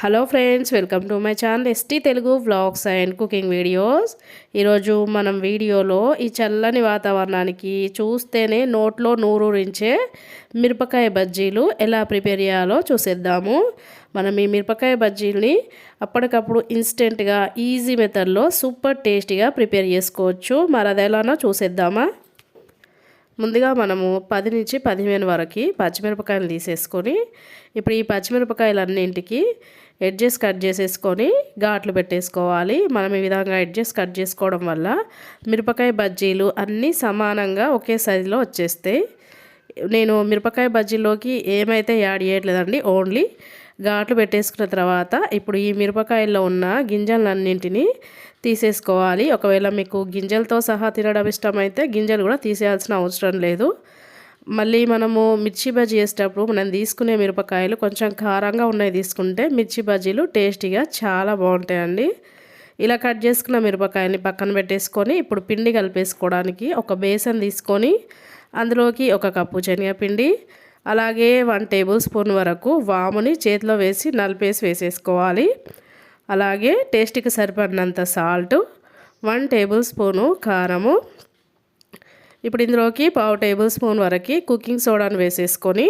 Hello friends welcome to my channel ST Telugu vlogs and cooking videos. ఈరోజు మనం వీడియోలో ఈ చల్లని వాతావరణానికి చూస్తేనే నోట్లో నూరూరించే మిరపకాయ బజ్జీలు ఎలా ప్రిపేర్ చేయాలో చూసేద్దాము. మనం ఈ మిరపకాయ బజ్జీలని అప్పటికప్పుడు ఇన్స్టెంట్గా ఈజీ మెథడ్లో సూపర్ టేస్టీగా ప్రిపేర్ చేసుకోవచ్చు. మరి అది ఎలానో చూసేద్దామా? ముందుగా మనము పది నుంచి పదిహేను వరకు పచ్చిమిరపకాయలు తీసేసుకొని ఇప్పుడు ఈ పచ్చిమిరపకాయలన్నింటికి ఎడ్జెస్ కట్ చేసేసుకొని ఘాట్లు పెట్టేసుకోవాలి. మనం ఈ విధంగా ఎడ్జెస్ కట్ చేసుకోవడం వల్ల మిరపకాయ బజ్జీలు అన్నీ సమానంగా ఒకే సైజులో వచ్చేస్తాయి నేను మిరపకాయ బజ్జీలోకి ఏమైతే యాడ్ చేయట్లేదండి ఓన్లీ ఘాట్లు పెట్టేసుకున్న తర్వాత ఇప్పుడు ఈ మిరపకాయల్లో ఉన్న గింజలన్నింటినీ తీసేసుకోవాలి. ఒకవేళ మీకు గింజలతో సహా తినడం ఇష్టమైతే గింజలు కూడా తీసేయాల్సిన అవసరం లేదు. మళ్ళీ మనము మిర్చి బజ్జీ వేసేటప్పుడు మనం తీసుకునే మిరపకాయలు కొంచెం కారంగా ఉన్నాయి తీసుకుంటే మిర్చి బజ్జీలు టేస్టీగా చాలా బాగుంటాయండి. ఇలా కట్ చేసుకున్న మిరపకాయని పక్కన పెట్టేసుకొని ఇప్పుడు పిండి కలిపేసుకోవడానికి ఒక బేసన్ తీసుకొని అందులోకి ఒక కప్పు శనగపిండి అలాగే వన్ టేబుల్ స్పూన్ వరకు వాముని చేతిలో వేసి నలిపేసి వేసేసుకోవాలి. అలాగే టేస్ట్కి సరిపడినంత సాల్ట్ వన్ టేబుల్ స్పూను కారము. ఇప్పుడు ఇందులోకి పావు టేబుల్ స్పూన్ వరకు కుకింగ్ సోడాను వేసేసుకొని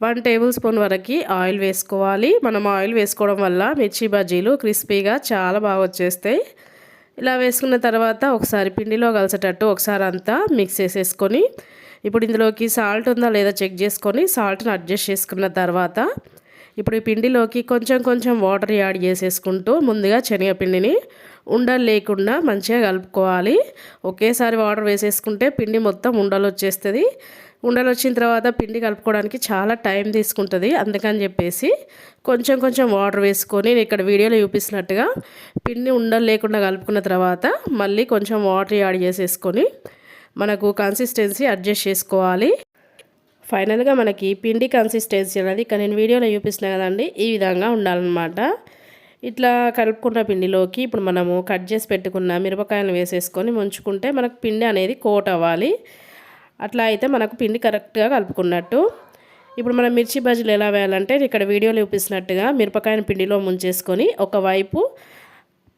వన్ టేబుల్ స్పూన్ వరకు ఆయిల్ వేసుకోవాలి. మనం ఆయిల్ వేసుకోవడం వల్ల మిర్చి బజ్జీలు క్రిస్పీగా చాలా బాగా వచ్చేస్తాయి. ఇలా వేసుకున్న తర్వాత ఒకసారి పిండిలో కలిసేటట్టు ఒకసారి అంతా మిక్స్ చేసేసుకొని ఇప్పుడు ఇందులోకి సాల్ట్ ఉందా లేదా చెక్ చేసుకొని సాల్ట్ని అడ్జస్ట్ చేసుకున్న తర్వాత ఇప్పుడు ఈ పిండిలోకి కొంచెం కొంచెం వాటర్ యాడ్ చేసేసుకుంటూ ముందుగా శనగపిండిని ఉండలు లేకుండా మంచిగా కలుపుకోవాలి. ఒకేసారి వాటర్ వేసేసుకుంటే పిండి మొత్తం ఉండలు వచ్చేస్తుంది. ఉండలు వచ్చిన తర్వాత పిండి కలుపుకోవడానికి చాలా టైం తీసుకుంటుంది. అందుకని చెప్పేసి కొంచెం కొంచెం వాటర్ వేసుకొని ఇక్కడ వీడియోలో చూపిస్తున్నట్టుగా పిండి ఉండలు లేకుండా కలుపుకున్న తర్వాత మళ్ళీ కొంచెం వాటర్ యాడ్ చేసేసుకొని మనకు కన్సిస్టెన్సీ అడ్జస్ట్ చేసుకోవాలి. ఫైనల్గా మనకి పిండి కన్సిస్టెన్సీ అనేది ఇక్కడ నేను వీడియోలో చూపిస్తున్నా కదండి ఈ విధంగా ఉండాలన్నమాట. ఇట్లా కలుపుకున్న పిండిలోకి ఇప్పుడు మనము కట్ చేసి పెట్టుకున్న మిరపకాయలు వేసేసుకొని ముంచుకుంటే మనకు పిండి అనేది కోట్ అవ్వాలి. అట్లా అయితే మనకు పిండి కరెక్ట్గా కలుపుకున్నట్టు. ఇప్పుడు మనం మిర్చి బజ్జీలు ఎలా వేయాలంటే ఇక్కడ వీడియోలో చూపిస్తున్నట్టుగా మిరపకాయని పిండిలో ముంచేసుకొని ఒకవైపు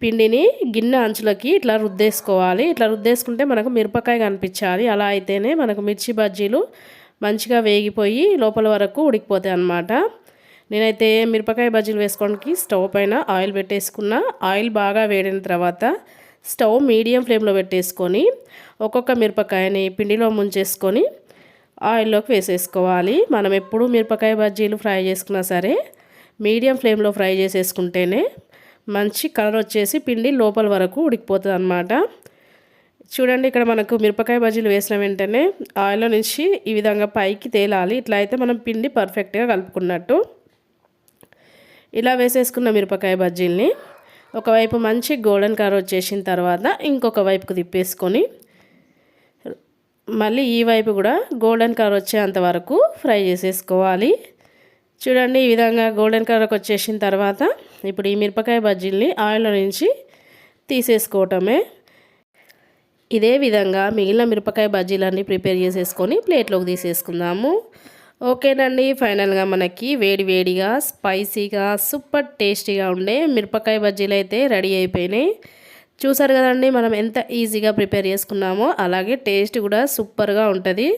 పిండిని గిన్నె అంచులకి ఇట్లా రుద్దేసుకోవాలి. ఇట్లా రుద్దేసుకుంటే మనకు మిరపకాయ కనిపించాలి. అలా అయితేనే మనకు మిర్చి బజ్జీలు మంచిగా వేగిపోయి లోపల వరకు ఉడికిపోతాయి అన్నమాట. నేనైతే మిరపకాయ బజ్జీలు వేసుకోవడానికి స్టవ్ పైన ఆయిల్ పెట్టేసుకున్న ఆయిల్ బాగా వేడిన తర్వాత స్టవ్ మీడియం ఫ్లేమ్లో పెట్టేసుకొని ఒక్కొక్క మిరపకాయని పిండిలో ముంచేసుకొని ఆయిల్లోకి వేసేసుకోవాలి. మనం ఎప్పుడు మిరపకాయ బజ్జీలు ఫ్రై చేసుకున్నా సరే మీడియం ఫ్లేమ్లో ఫ్రై చేసేసుకుంటేనే మంచి కలర్ వచ్చేసి పిండి లోపల వరకు ఉడికిపోతుంది అన్నమాట. చూడండి ఇక్కడ మనకు మిరపకాయ బజ్జీలు వేసిన వెంటనే ఆయిల్లో నుంచి ఈ విధంగా పైకి తేలాలి. ఇట్లా అయితే మనం పిండి పర్ఫెక్ట్గా కలుపుకున్నట్టు. ఇలా వేసేసుకున్న మిరపకాయ బజ్జీల్ని ఒకవైపు మంచి గోల్డెన్ కలర్ వచ్చేసిన తర్వాత ఇంకొక వైపుకు తిప్పేసుకొని మళ్ళీ ఈ వైపు కూడా గోల్డెన్ కలర్ వచ్చేంత వరకు ఫ్రై చేసేసుకోవాలి. చూడండి ఈ విధంగా గోల్డెన్ కలర్కి వచ్చేసిన తర్వాత ఇప్పుడు ఈ మిరపకాయ బజ్జీల్ని ఆయిల్లో నుంచి తీసేసుకోవటమే ఇదే విధంగా మిగిలిన మిరపకాయ బజ్జీలన్నీ ప్రిపేర్ చేసేసుకొని ప్లేట్లోకి తీసేసుకుందాము. ఓకేనండి ఫైనల్గా మనకి వేడి వేడిగా స్పైసీగా సూపర్ టేస్టీగా ఉండే మిరపకాయ బజ్జీలు అయితే రెడీ అయిపోయినాయి. చూసారు కదండి మనం ఎంత ఈజీగా ప్రిపేర్ చేసుకున్నామో అలాగే టేస్ట్ కూడా సూపర్గా ఉంటుంది.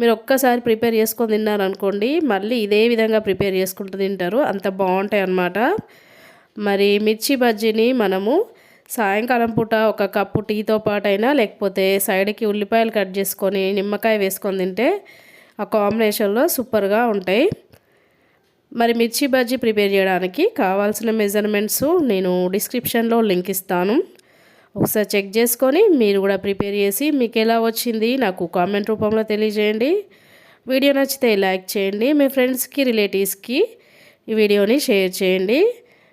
మీరు ఒక్కసారి ప్రిపేర్ చేసుకొని తిన్నారనుకోండి మళ్ళీ ఇదే విధంగా ప్రిపేర్ చేసుకుంటూ తింటారు. అంత బాగుంటాయి అన్నమాట మరి మిర్చి బజ్జీని మనము సాయంకాలం పూట ఒక కప్పు టీతో పాటైనా లేకపోతే సైడ్కి ఉల్లిపాయలు కట్ చేసుకొని నిమ్మకాయ వేసుకొని తింటే ఆ కాంబినేషన్లో సూపర్గా ఉంటాయి. మరి మిర్చి బజ్జీ ప్రిపేర్ చేయడానికి కావాల్సిన మెజర్మెంట్స్ నేను డిస్క్రిప్షన్లో లింక్ ఇస్తాను. ఒకసారి చెక్ చేసుకొని మీరు కూడా ప్రిపేర్ చేసి మీకు ఎలా వచ్చింది నాకు కామెంట్ రూపంలో తెలియజేయండి. వీడియో నచ్చితే లైక్ చేయండి. మీ ఫ్రెండ్స్కి రిలేటివ్స్కి ఈ వీడియోని షేర్ చేయండి.